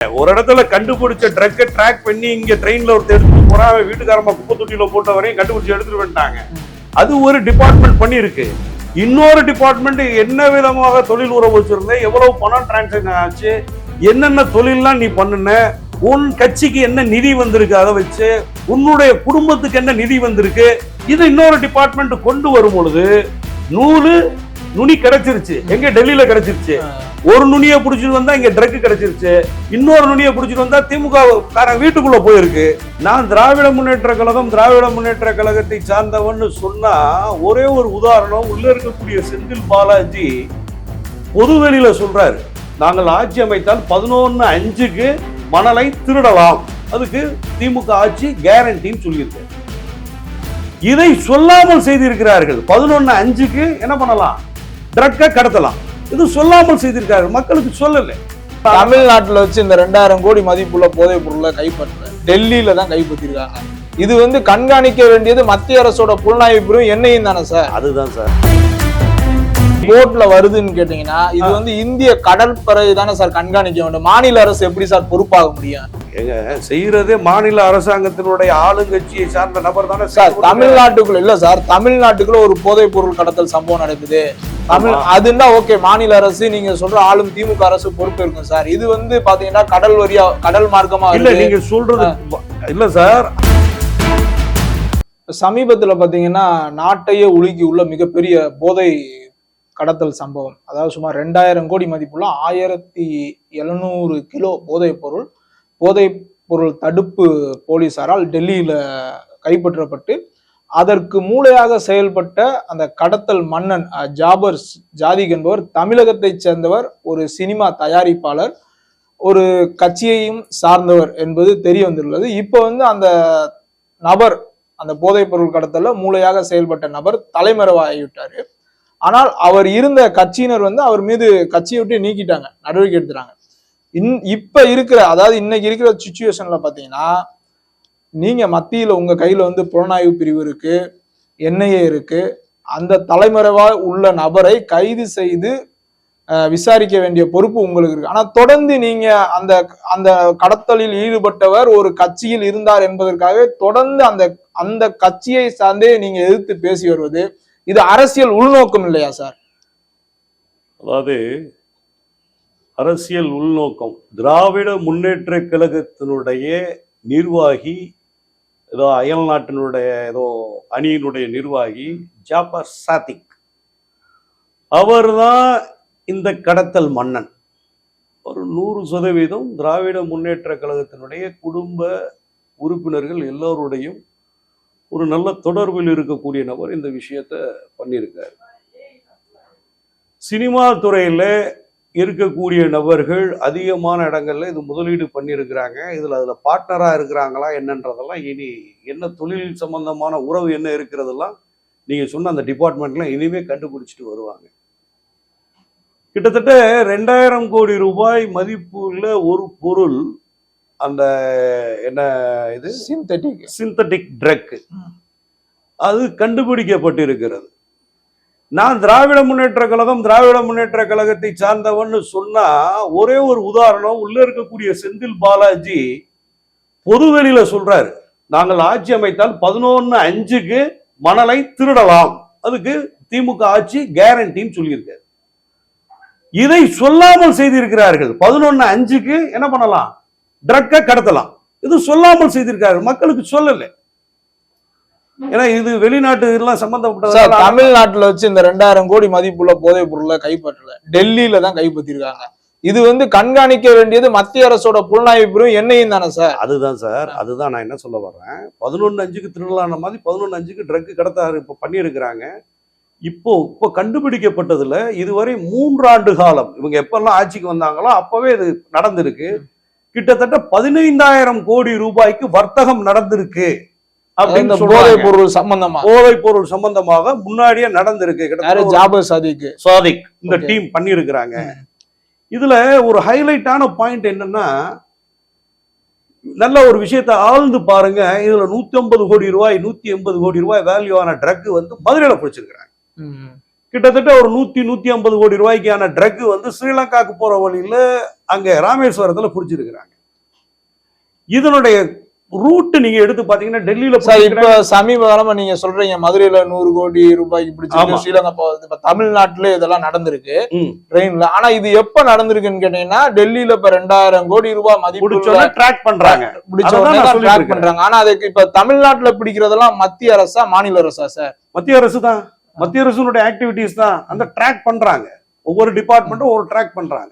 ஒரு இடத்துல கண்டுபிடிச்ச ட்ரக்கை ட்ராக் பண்ணி இங்க ட்ரெயின்ல ஒருத்தர் எடுத்துட்டு போறான் வீட்டுக்காரமா குப்பை தொட்டியில போட்ட வரையும் கண்டுபிடிச்சு எடுத்துட்டு வந்துட்டாங்க. அது ஒரு டிபார்ட்மெண்ட் பண்ணியிருக்கு இன்னொரு டிபார்ட்மெண்ட் என்ன விதமாக தொழில் உறவு வச்சிருந்த எவ்வளவு பணம் டிரான்சாக்ஷன் ஆச்சு என்னென்ன தொழில்லாம் நீ பண்ணுன உன் கட்சிக்கு என்ன நிதி வந்திருக்கு அதை வச்சு உன்னுடைய குடும்பத்துக்கு என்ன நிதி வந்திருக்கு இது இன்னொரு டிபார்ட்மெண்ட் கொண்டு வரும் பொழுது நூறு நுனி கிடைச்சிருச்சு. எங்க டெல்லியில கிடைச்சிருச்சு. ஒரு நுனியை புடிச்சிட்டு வந்தா இங்க ட்ரக் கிடைச்சிருச்சு. இன்னொரு நுனியை புடிச்சிட்டு வந்தா திமுக காரன் வீட்டுக்குள்ள போயிருக்கு. நான் திராவிட முன்னேற்ற கழகம் திராவிட முன்னேற்ற கழகத்தை சார்ந்தவன்னு சொன்னா ஒரே ஒரு உதாரணம் உள்ள இருக்கக்கூடிய செந்தில் பாலாஜி பொதுவெளியில சொல்றாரு. நாங்கள் ஆட்சி அமைத்தால் பதினொன்னு அஞ்சுக்கு மணலை திருடலாம். அதுக்கு திமுக ஆட்சி கேரண்டின்னு சொல்லியிருக்கு. இதை சொல்லாமல் செய்திருக்கிறார்கள். பதினொன்னு அஞ்சுக்கு என்ன பண்ணலாம்? ட்ரக்கை கடத்தலாம். இது சொல்லாமல் செய்திருக்கார்கள் மக்களுக்கு சொல்லலை. தமிழ்நாட்டுல வச்சு இந்த ரெண்டாயிரம் கோடி மதிப்புள்ள போதைப் பொருளை கைப்பற்ற டெல்லியில தான் கைப்பற்றிருக்காங்க. இது வந்து கண்காணிக்க வேண்டியது மத்திய அரசோட புலனாய்வு பிரிவு என்னையும் தானே சார்? அதுதான் சார். கோர்ட்ல வருதுன்னு கேட்டீங்கன்னா இது வந்து இந்திய கடற்படை தானே சார் கண்காணிக்க வேண்டும்? மாநில அரசு எப்படி சார் பொறுப்பாக முடியும்? ஏங்க செய்யறதே மாநில அரசாங்கத்தினுடைய ஆளுங்கட்சியை சார்ந்த நபர் தானே சார் தமிழ்நாட்டுக்குள்ள இல்ல சார் தமிழ்நாட்டுக்குள்ள ஒரு போதைப் பொருள் கடத்தல் சம்பவம் நடக்குது. தமிழ். அதுன்னா ஓகே மாநில அரசு நீங்க சொல்ற ஆளும் திமுக அரசு பொறுப்பு இருக்கும் சார். இது வந்து பாத்தீங்கன்னா கடல் வழியா கடல் மார்க்கமா இல்ல. நீங்க சொல்றது இல்ல சார். சமீபத்துல பாத்தீங்கன்னா நாட்டையே உலுக்கி உள்ள மிகப்பெரிய போதை கடத்தல் சம்பவம். அதாவது சுமார் ரெண்டாயிரம் கோடி மதிப்புள்ள ஆயிரத்தி எழுநூறு கிலோ போதைப் பொருள் போதைப் பொருள் தடுப்பு போலீசாரால் டெல்லியில் கைப்பற்றப்பட்டு அதற்கு மூளையாக செயல்பட்ட அந்த கடத்தல் மன்னன் ஜாபர்ஸ் ஜாபர் ஜாதிக் என்பவர் தமிழகத்தைச் சேர்ந்தவர் ஒரு சினிமா தயாரிப்பாளர் ஒரு கட்சியையும் சார்ந்தவர் என்பது தெரிய வந்துள்ளது இப்போ வந்து அந்த நபர் அந்த போதைப் பொருள் கடத்தல மூளையாக செயல்பட்ட நபர் தலைமறைவாகிவிட்டாரு. ஆனால் அவர் இருந்த கட்சியினர் வந்து அவர் மீது கட்சியை விட்டு நீக்கிட்டாங்க நடவடிக்கை எடுத்துட்டாங்க. இன் இப்ப இருக்கிற அதாவது இன்னைக்கு இருக்கிற சுச்சுவேஷன்ல பாத்தீங்கன்னா நீங்க மத்தியில உங்க கையில வந்து புலனாய்வு பிரிவு இருக்கு என்ஐஏ இருக்கு. அந்த தலைமறைவா உள்ள நபரை கைது செய்து விசாரிக்க வேண்டிய பொறுப்பு உங்களுக்கு இருக்கு. ஆனா தொடர்ந்து நீங்க அந்த அந்த கடத்தலில் ஈடுபட்டவர் ஒரு கட்சியில் இருந்தார் என்பதற்காக தொடர்ந்து அந்த அந்த கட்சியை சார்ந்தே நீங்க எதிர்த்து பேசி வருவது இது அரசியல் உள்நோக்கம் இல்லையா சார்? அதாவது அரசியல் உள்நோக்கம். திராவிட முன்னேற்ற கழகத்தினுடைய நிர்வாகி ஏதோ அயல் நாட்டினுடைய ஏதோ அணியினுடைய நிர்வாகி ஜாபர் சாதிக். அவர்தான் இந்த கடத்தல் மன்னன். ஒரு நூறு சதவீதம் திராவிட முன்னேற்ற கழகத்தினுடைய குடும்ப உறுப்பினர்கள் எல்லோருடையும் ஒரு நல்ல தொடர்பில் இருக்கக்கூடிய நபர் இந்த விஷயத்த பண்ணியிருக்காரு. சினிமா துறையில இருக்கக்கூடிய நபர்கள் அதிகமான இடங்களில் இது முதலீடு பண்ணியிருக்கிறாங்க. இதில் அதில் பார்ட்னராக இருக்கிறாங்களா என்னன்றதெல்லாம் இனி என்ன தொழில் சம்பந்தமான உறவு என்ன இருக்கிறதெல்லாம் நீங்கள் சொன்ன அந்த டிபார்ட்மெண்ட்ல இனிமே கண்டுபிடிச்சிட்டு வருவாங்க. கிட்டத்தட்ட ரெண்டாயிரம் கோடி ரூபாய் மதிப்புள்ள ஒரு பொருள் அந்த என்ன இது? சிந்தட்டிக் சிந்தட்டிக் ட்ரக் அது கண்டுபிடிக்கப்பட்டிருக்கிறது. நான் திராவிட முன்னேற்ற கழகம் திராவிட முன்னேற்ற கழகத்தை சார்ந்தவன்னு சொன்னா ஒரே ஒரு உதாரணம் உள்ள இருக்கக்கூடிய செந்தில் பாலாஜி பொதுவெளியில சொல்றாரு. நாங்கள் ஆட்சி அமைத்தால் பதினொன்னு அஞ்சுக்கு மணலை திருடலாம். அதுக்கு திமுக ஆட்சி கேரண்டின்னு சொல்லியிருக்காரு. இதை சொல்லாமல் செய்திருக்கிறார்கள். பதினொன்னு அஞ்சுக்கு என்ன பண்ணலாம்? ட்ரக்கை கடத்தலாம். இது சொல்லாமல் செய்திருக்கார்கள் மக்களுக்கு சொல்லல. ஏன்னா இது வெளிநாட்டு எல்லாம் சார் சம்பந்தப்பட்டது தமிழ்நாட்டுல வச்சு இந்த ரெண்டாயிரம் கோடி மதிப்புள்ள போதைப் பொருளை கைப்பற்றல. டெல்லியில தான் கைப்பற்றிருக்காங்க. இது வந்து கண்காணிக்க வேண்டியது மத்திய அரசோட புலனாய்வு பிரிவு என்னையும் தானே சார்? அதுதான் சார். அதுதான் நான் என்ன சொல்ல வர்றேன். பதினொன்று அஞ்சுக்கு திருடலான மாதிரி பதினொன்று அஞ்சுக்கு ட்ரக் கடத்த இப்போ பண்ணியிருக்கிறாங்க. இப்போ இப்போ கண்டுபிடிக்கப்பட்டதுல இதுவரை மூன்றாண்டு காலம். இவங்க எப்பெல்லாம் ஆட்சிக்கு வந்தாங்களோ அப்பவே இது நடந்திருக்கு. கிட்டத்தட்ட பதினைந்தாயிரம் கோடி ரூபாய்க்கு வர்த்தகம் நடந்திருக்கு போதைப் சொல்றாங்க. பொருள் சம்பந்தமா? போதைப் பொருள் சம்பந்தமாக முன்னாடியே நடந்திருக்கு. கிட்டத்தட்ட ஜாபர் சாதிக். இந்த. டீம் பண்ணியிருக்கிறாங்க. இதுல ஒரு ஹைலைட்டான பாயிண்ட் என்னன்னா நல்ல ஒரு விஷயத்தை ஆழ்ந்து பாருங்க. இதுல நூத்தி ஐம்பது கோடி ரூபாய் நூத்தி எண்பது கோடி ரூபாய் வேல்யூ ஆன ட்ரக் வந்து மதுரையில பிடிச்சிருக்கிறாங்க. கிட்டத்தட்ட ஒரு நூத்தி நூத்தி ஐம்பது கோடி ரூபாய்க்கான ட்ரக் வந்து ஸ்ரீலங்காக்கு போற வழியில அங்க ராமேஸ்வரத்துல புடிச்சிருக்கிறாங்க இதனுடைய ரூட் நீங்க எடுத்து பாத்தீங்கன்னா டெல்லியில சார் இப்ப. சமீப காலமா நீங்க சொல்றீங்க மதுரையில நூறு கோடி ரூபாய்க்கு. பிடிச்சிருக்கு ஸ்ரீலங்கா போகுது இப்ப தமிழ்நாட்டுல இதெல்லாம் நடந்திருக்கு. ட்ரெயின்ல ஆனா இது எப்ப நடந்திருக்குன்னு கேட்டீங்கன்னா டெல்லியில இப்ப ரெண்டாயிரம் கோடி ரூபாய் மதிப்பு ட்ராக் பண்றாங்க இருக்கேன். பண்றாங்க ஆனா அதுக்கு இப்ப தமிழ்நாட்டுல பிடிக்கிறதெல்லாம் மத்திய அரசா மாநில அரசா சார் மத்திய அரசு தான் மத்திய அரசுனுடைய ஆக்டிவிட்டிஸ் தான் அந்த ட்ராக் பண்றாங்க. ஒவ்வொரு டிபார்ட்மெண்ட்டும் ஒரு ட்ராக் பண்றாங்க.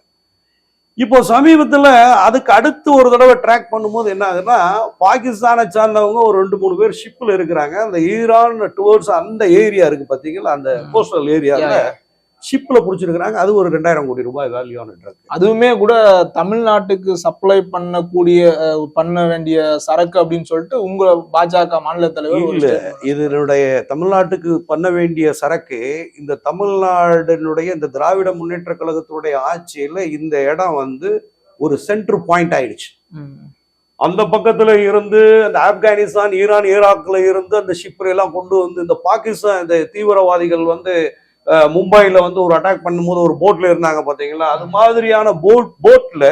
இப்போ சமீபத்துல அதுக்கு அடுத்து ஒரு தடவை ட்ராக் பண்ணும்போது என்ன ஆகுதுன்னா பாகிஸ்தானை சார்ந்தவங்க ஒரு ரெண்டு மூணு பேர் ஷிப்ல இருக்கிறாங்க. அந்த ஈரான் டுவர்ட்ஸ் அந்த ஏரியா இருக்கு பாத்தீங்களா? அந்த கோஸ்டல் ஏரியால ஷிப்ல புடிச்சிருக்கிறாங்க அது ஒரு ரெண்டாயிரம் கோடி ரூபாய் வேல்யூவான ட்ரக் அதுவுமே கூட தமிழ்நாட்டுக்கு சப்ளை பண்ணக்கூடிய பண்ண வேண்டிய சரக்கு அப்படின்னு சொல்லிட்டு உங்க பாஜக மாநில தலைவர் இல்ல. இதனுடைய தமிழ்நாட்டுக்கு பண்ண வேண்டிய சரக்கு இந்த தமிழ்நாட்டினுடைய இந்த திராவிட முன்னேற்ற கழகத்தினுடைய ஆட்சியில இந்த இடம் வந்து ஒரு சென்டர் பாயிண்ட் ஆயிடுச்சு. அந்த பக்கத்துல இருந்து அந்த ஆப்கானிஸ்தான் ஈரான் ஈராக்ல இருந்து அந்த ஷிப்பரை எல்லாம் கொண்டு வந்து இந்த பாகிஸ்தான் இந்த தீவிரவாதிகள் வந்து அஹ், மும்பைல வந்து ஒரு அட்டாக் பண்ணும்போது ஒரு போட்ல இருந்தாங்க பாத்தீங்களா? அது மாதிரியான போட் போட்ல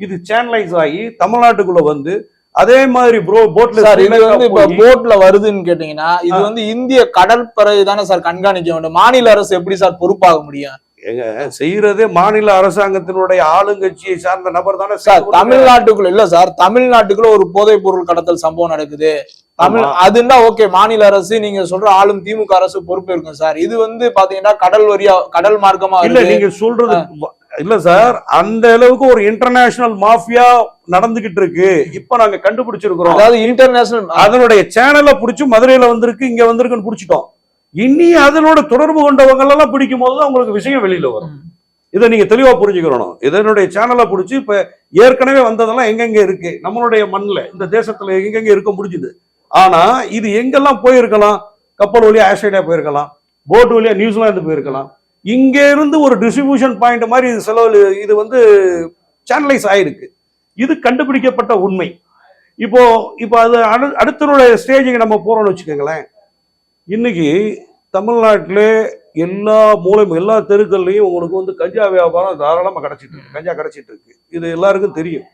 இது சேனலைஸ் ஆகி தமிழ்நாட்டுக்குள்ள வந்து அதே மாதிரி ப்ரோ போட்ல சார் இது வந்து இப்ப போட்ல வருதுன்னு கேட்டீங்கன்னா இது வந்து இந்திய கடற்படை தானே சார் கண்காணிக்க வேண்டும். மாநில அரசு எப்படி சார் பொறுப்பாக முடியும்? செய்யறதே மாநில அரசாங்கத்தினுடைய ஆளுங்கட்சியை சார்ந்த நபர் தானே சார் தமிழ்நாட்டுக்குள்ள இல்ல சார் தமிழ்நாட்டுக்குள்ள ஒரு போதைப் பொருள் கடத்தல் சம்பவம் நடக்குது. தமிழ். அதுன்னா ஓகே மாநில அரசு நீங்க சொல்ற ஆளும் திமுக அரசு பொறுப்பு இருக்கும் சார். இது வந்து பாத்தீங்கன்னா கடல் வழியா கடல் மார்க்கமா இல்ல நீங்க சொல்றது இல்ல சார் அந்த அளவுக்கு ஒரு இன்டர்நேஷனல் மாஃபியா நடந்துகிட்டு இருக்கு. இப்ப நாங்க கண்டுபிடிச்சிருக்கிறோம். அதாவது இன்டர்நேஷனல் அதனுடைய சேனலை புடிச்சு மதுரையில வந்திருக்கு இங்க வந்திருக்குன்னு புடிச்சிட்டோம். இனி அதனோட தொடர்பு கொண்டவங்க எல்லாம் பிடிக்கும் போதுதான் உங்களுக்கு விஷயம் வெளியில வரும். இதை நீங்க தெளிவா புரிஞ்சுக்கணும். இதனுடைய சேனலை பிடிச்சி இப்ப ஏற்கனவே வந்ததெல்லாம் எங்கெங்க இருக்கு? நம்மளுடைய மண்ணுல இந்த தேசத்துல எங்கெங்க இருக்க முடிஞ்சுது ஆனா இது எங்கெல்லாம் போயிருக்கலாம்? கப்பல் வழியா ஆஸ்திரேலியா போயிருக்கலாம். போட் வழியா நியூசிலாந்து போயிருக்கலாம். இங்கேருந்து ஒரு டிஸ்ட்ரிபியூஷன் பாயிண்ட் மாதிரி இது செலவு இது வந்து சேனலைஸ் ஆயிருக்கு. இது கண்டுபிடிக்கப்பட்ட உண்மை. இப்போ இப்போ அது அடு அடுத்தனுடைய ஸ்டேஜுக்கு நம்ம போகிறோம்னு வச்சுக்கோங்களேன். இன்னைக்கு தமிழ்நாட்டில் எல்லா மூலம் எல்லா தெருக்கள்லையும் உங்களுக்கு வந்து கஞ்சா வியாபாரம் தாராளமாக கிடச்சிட்டு இருக்கு. கஞ்சா கிடச்சிட்டு இருக்கு. இது எல்லாருக்கும் தெரியும்.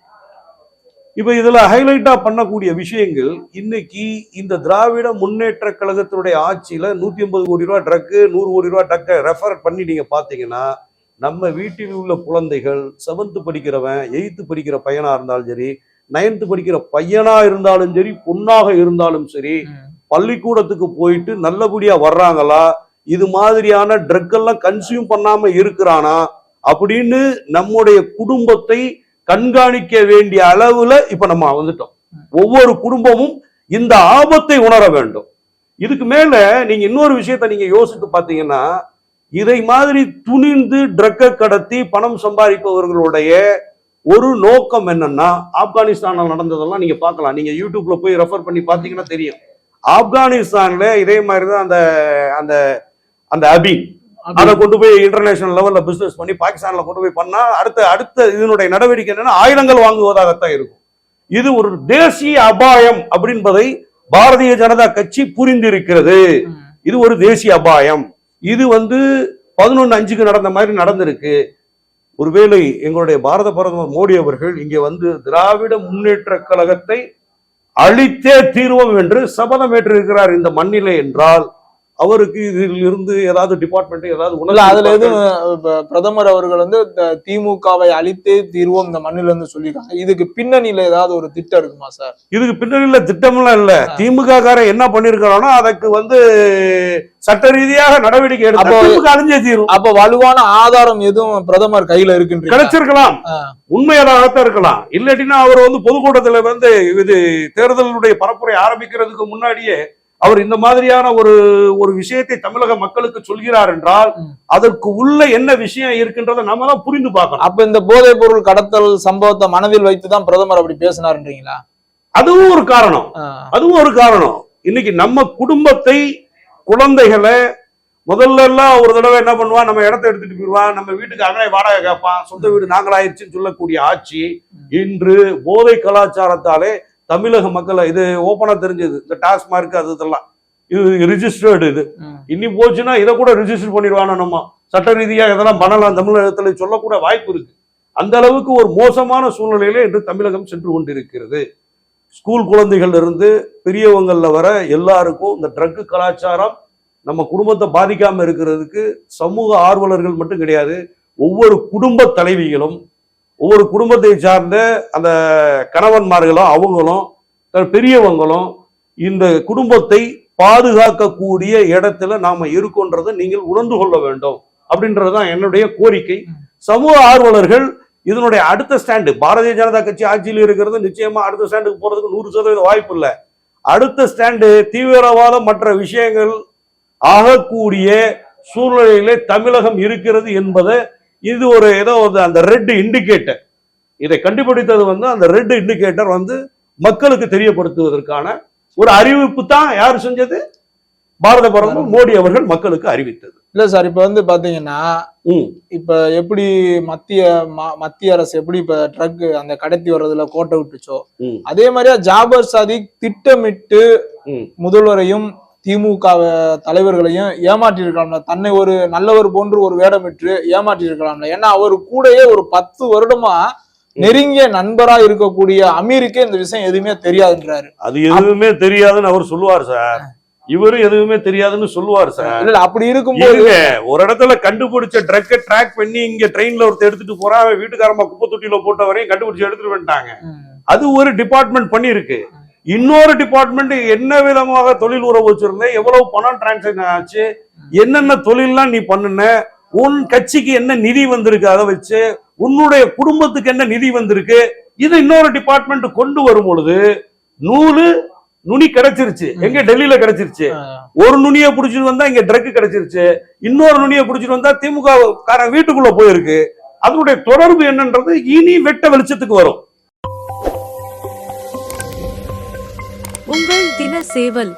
இப்போ இதுல ஹைலைட்டா பண்ணக்கூடிய விஷயங்கள் இன்னைக்கு இந்த திராவிட முன்னேற்ற கழகத்தினுடைய ஆட்சியில நூத்தி ஐம்பது கோடி ரூபாய் ட்ரக்கு நூறு கோடி ரூபாய் ட்ரக்கை ரெஃபர் பண்ணி நீங்க பாத்தீங்கன்னா நம்ம வீட்டில் உள்ள குழந்தைகள் செவன்த்து படிக்கிறவன் எயித்து படிக்கிற பையனா இருந்தாலும் சரி நைன்த்து படிக்கிற பையனா இருந்தாலும் சரி பொண்ணாக இருந்தாலும் சரி பள்ளிக்கூடத்துக்கு போயிட்டு நல்லபடியா வர்றாங்களா இது மாதிரியான ட்ரக் எல்லாம் கன்சியூம் பண்ணாம இருக்கிறானா அப்படின்னு நம்முடைய குடும்பத்தை கண்காணிக்க வேண்டிய அளவுல இப்ப நம்ம வந்துட்டோம். ஒவ்வொரு குடும்பமும் இந்த ஆபத்தை உணர வேண்டும். இதுக்கு மேல நீங்க இன்னொரு விஷயத்த நீங்க யோசித்து பாத்தீங்கன்னா இதை மாதிரி துணிந்து ட்ரக்கை கடத்தி பணம் சம்பாதிப்பவர்களுடைய ஒரு நோக்கம் என்னன்னா ஆப்கானிஸ்தான்ல நடந்ததெல்லாம் நீங்க பார்க்கலாம். நீங்க யூடியூப்ல போய் ரெஃபர் பண்ணி பார்த்தீங்கன்னா தெரியும். ஆப்கானிஸ்தான்ல இதே மாதிரி தான் அந்த அந்த அந்த அபின். அதை கொண்டு போய் இன்டர்நேஷனல் லெவல்ல பிசினஸ் பண்ணி பாகிஸ்தான்ல கொண்டு போய் பண்ணா அடுத்த அடுத்த இதனுடைய நடவடிக்கை என்னன்னா ஆயுதங்கள் வாங்குவதாகத்தான் இருக்கும். இது ஒரு தேசிய அபாயம் அப்படின்பதை பாரதிய ஜனதா கட்சி புரிந்திருக்கிறது. இது ஒரு தேசிய அபாயம். இது வந்து பதினொன்னு அஞ்சுக்கு நடந்த மாதிரி நடந்திருக்கு. ஒருவேளை எங்களுடைய பாரத பிரதமர் மோடி அவர்கள் இங்கே வந்து திராவிட முன்னேற்ற கழகத்தை அழித்தே தீர்வோம் என்று சபதம் ஏற்றிருக்கிறார் இந்த மண்ணிலே என்றால் அவருக்கு இதில் இருந்து ஏதாவது டிபார்ட்மெண்ட் ஏதாவது இல்ல அதுல எதுவும் பிரதமர் அவர்கள் வந்து திமுகவை அழித்தே தீர்வோம் இந்த மண்ணில இருந்து சொல்லியிருக்காங்க. இதுக்கு பின்னணியில ஏதாவது ஒரு திட்டம் இருக்குமா சார்? இதுக்கு பின்னணியில திட்டமெல்லாம் இல்ல. திமுக காரன் என்ன பண்ணிருக்கானோ அதுக்கு வந்து சட்ட ரீதியாக நடவடிக்கை எடுத்து அழிஞ்சே தீரும். அப்ப வலுவான ஆதாரம் எதுவும் பிரதமர் கையில இருக்குன்றீங்க கிடைச்சிருக்கலாம். உண்மையாகத்தான் இருக்கலாம். இல்லாட்டினா அவர் வந்து பொதுக்கூட்டத்துல வந்து இது தேர்தலுடைய பரப்புரை ஆரம்பிக்கிறதுக்கு முன்னாடியே அவர் இந்த மாதிரியான ஒரு ஒரு விஷயத்தை தமிழக மக்களுக்கு சொல்கிறார் என்றால். அதற்கு உள்ள என்ன விஷயம் இருக்கின்றதை நம்ம தான் புரிந்து பார்க்கணும். அப்ப இந்த போதைப் பொருள் கடத்தல் சம்பவத்தை மனதில் வைத்துதான் பிரதமர் அப்படி பேசினாருன்றீங்களா? அதுவும் ஒரு காரணம். அதுவும் ஒரு காரணம். இன்னைக்கு நம்ம குடும்பத்தை குழந்தைகளை முதல்ல எல்லாம் ஒரு தடவை என்ன பண்ணுவான்? நம்ம இடத்த எடுத்துட்டு போயிடுவான். நம்ம வீட்டுக்கு அகலை வாடகை கேட்பான். சொந்த வீடு நாங்களாயிருச்சுன்னு சொல்லக்கூடிய ஆட்சி இன்று போதை கலாச்சாரத்தாலே தமிழக மக்களை இது ஓப்பனா தெரிஞ்சது. இந்த டாஸ்மார்க் அது இதெல்லாம். இது ரிஜிஸ்டர்டு இது. ம். இனி போச்சுன்னா இதை கூட ரிஜிஸ்டர் பண்ணிடுவானோ நம்ம? சட்ட ரீதியா இதெல்லாம் பண்ணலாம். தமிழகத்துல சொல்லக்கூட வாய்ப்பு இருக்கு. அந்த அளவுக்கு ஒரு மோசமான சூழ்நிலையில இன்று தமிழகம் சென்று கொண்டிருக்கிறது. ஸ்கூல் குழந்தைகள்ல இருந்து பெரியவங்கள்ல வர எல்லாருக்கும் இந்த ட்ரக் கலாச்சாரம் நம்ம குடும்பத்தை பாதிக்காம இருக்கிறதுக்கு சமூக ஆர்வலர்கள் மட்டும் கிடையாது. ஒவ்வொரு குடும்ப தலைவிகளும் ஒவ்வொரு குடும்பத்தை சார்ந்த அந்த கணவன்மார்களும் அவங்களும் பெரியவங்களும் இந்த குடும்பத்தை பாதுகாக்கக்கூடிய இடத்துல நாம இருக்கோன்றதை நீங்கள் உணர்ந்து கொள்ள வேண்டும் அப்படின்றதுதான் என்னுடைய கோரிக்கை. சமூக ஆர்வலர்கள் இதனுடைய அடுத்த ஸ்டாண்டு பாரதிய ஜனதா கட்சி ஆட்சியில் இருக்கிறது நிச்சயமா அடுத்த ஸ்டாண்டுக்கு போறதுக்கு நூறு சதவீத வாய்ப்பு இல்லை. அடுத்த ஸ்டாண்டு தீவிரவாதம் மற்ற விஷயங்கள் ஆகக்கூடிய சூழ்நிலையிலே தமிழகம் இருக்கிறது என்பதை இது ஒரு ஏதோ ஒரு அந்த ரெட் இண்டிகேட்டர் இதை கண்டுபிடித்தது வந்து அந்த ரெட் இண்டிகேட்டர் வந்து மக்களுக்கு தெரியப்படுத்துவதற்கான ஒரு அறிவிப்பு தான் யார் செஞ்சது? பாரத பிரதமர் மோடி அவர்கள் மக்களுக்கு அறிவித்தது. இல்ல சார் இப்ப வந்து பாத்தீங்கன்னா இப்ப எப்படி மத்திய மத்திய அரசு எப்படி இப்ப ட்ரக் அந்த கடத்தி வர்றதுல கோட்டை விட்டுச்சோ அதே மாதிரியா ஜாபர் சாதிக் திட்டமிட்டு முதல்வரையும் திமுக தலைவர்களையும் ஏமாற்றி இருக்கலாம்ல தன்னை ஒரு நல்லவர் போன்று ஒரு வேடமிட்டு ஏமாற்றி இருக்கலாம்ல ஏன்னா அவர் கூடயே ஒரு பத்து வருடமா நெருங்கிய நண்பரா இருக்கக்கூடிய அமீருக்கே இந்த விஷயம் எதுவுமே தெரியாதுன்றாரு. அது எதுவுமே தெரியாதுன்னு அவர் சொல்லுவார் சார். இவரு எதுவுமே தெரியாதுன்னு சொல்லுவார் சார். இல்ல அப்படி இருக்கும்போது ஒரு இடத்துல கண்டுபிடிச்ச ட்ரக்கை ட்ராக் பண்ணி இங்க ட்ரெயின்ல ஒருத்தர் எடுத்துட்டு போறான் அவன் வீட்டுக்காரமா குப்பை தொட்டியில போட்ட வரையும் கண்டுபிடிச்சு எடுத்துட்டு வந்துட்டாங்க. அது ஒரு டிபார்ட்மெண்ட் பண்ணிருக்கு இன்னொரு டிபார்ட்மெண்ட் என்ன விதமாக தொழில் உறவு வச்சிருந்த எவ்வளவு பணம் டிரான்சாக்ஷன் ஆச்சு என்னென்ன தொழில்லாம் நீ பண்ணுன உன் கட்சிக்கு என்ன நிதி வந்திருக்கு அதை வச்சு உன்னுடைய குடும்பத்துக்கு என்ன நிதி வந்திருக்கு இது இன்னொரு டிபார்ட்மெண்ட் கொண்டு வரும் பொழுது நூலு நுனி கிடைச்சிருச்சு. எங்க டெல்லியில கிடைச்சிருச்சு. ஒரு நுனியை புடிச்சிட்டு வந்தா இங்க ட்ரக் கிடைச்சிருச்சு. இன்னொரு நுனியை புடிச்சிட்டு வந்தா திமுக காரன் வீட்டுக்குள்ள போயிருக்கு. அதனுடைய தொடர்பு என்னன்றது இனி வெட்ட வெளிச்சத்துக்கு வரும். உங்கள் தின சேவல்